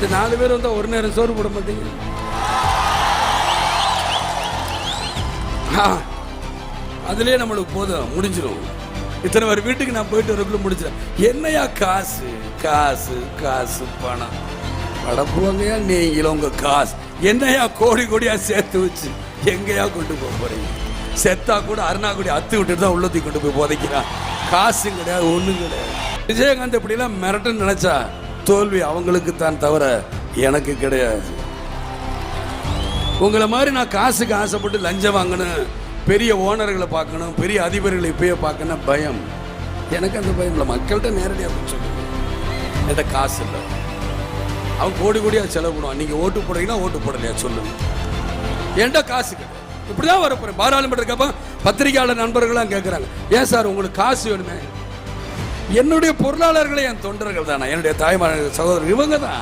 இந்த நாலு பேர் வந்தால் ஒரு நேரம் சோறு போட மாட்டீங்க அதுலேயே நம்மளுக்கு போதும் முடிஞ்சிடும் இத்தனை பேர் வீட்டுக்கு நான் போயிட்டு வரக்குள்ள முடிச்சிடும் என்னையா காசு காசு காசு பணம். படப்புவாங்கயா நீங்களும் உங்க காசு. என்னையா கோடி கோடியா சேர்த்து வச்சு எங்கேயா கொண்டு போக போறீங்க? செத்தா கூட அருணாக்குடி அத்து விட்டுட்டு தான் உள்ளத்தி கொண்டு போய் போதைக்கிறான். காசும் கிடையாது ஒண்ணும் கிடையாது. விஜயகாந்த் இப்படிலாம் மிரட்டுன்னு நினைச்சா தோல்வி அவங்களுக்கு தான் தவிர எனக்கு கிடையாது. உங்களை மாதிரி நான் காசுக்கு ஆசைப்பட்டு லஞ்சம் வாங்கணும் பெரிய ஓனர்களை பார்க்கணும் பெரிய அதிபர்களை இப்பயே பார்க்கணும் பயம். எனக்கு அந்த பயம் இல்லை. மக்கள்கிட்ட நேரடியாக போய் என்கிட்ட காசு இல்லை. அவன் கோடி கோடியாக செலவு பண்ணுவான். நீங்கள் ஓட்டு போடுறீங்கன்னா ஓட்டு போடலையா சொல்லுங்க. என்கிட்ட காசு கிடையாது. இப்படி தான் வரப்போகிறேன் பாராளுமன்றக்கப்ப பத்திரிகையாளர் நண்பர்களாம் கேட்குறாங்க ஏன் சார் உங்களுக்கு காசு வேணுமே? என்னுடைய பொருளாளர்களே என் தொண்டர்கள் தானே? என்னுடைய தாய்மார் சகோதரர் இவங்க தான்.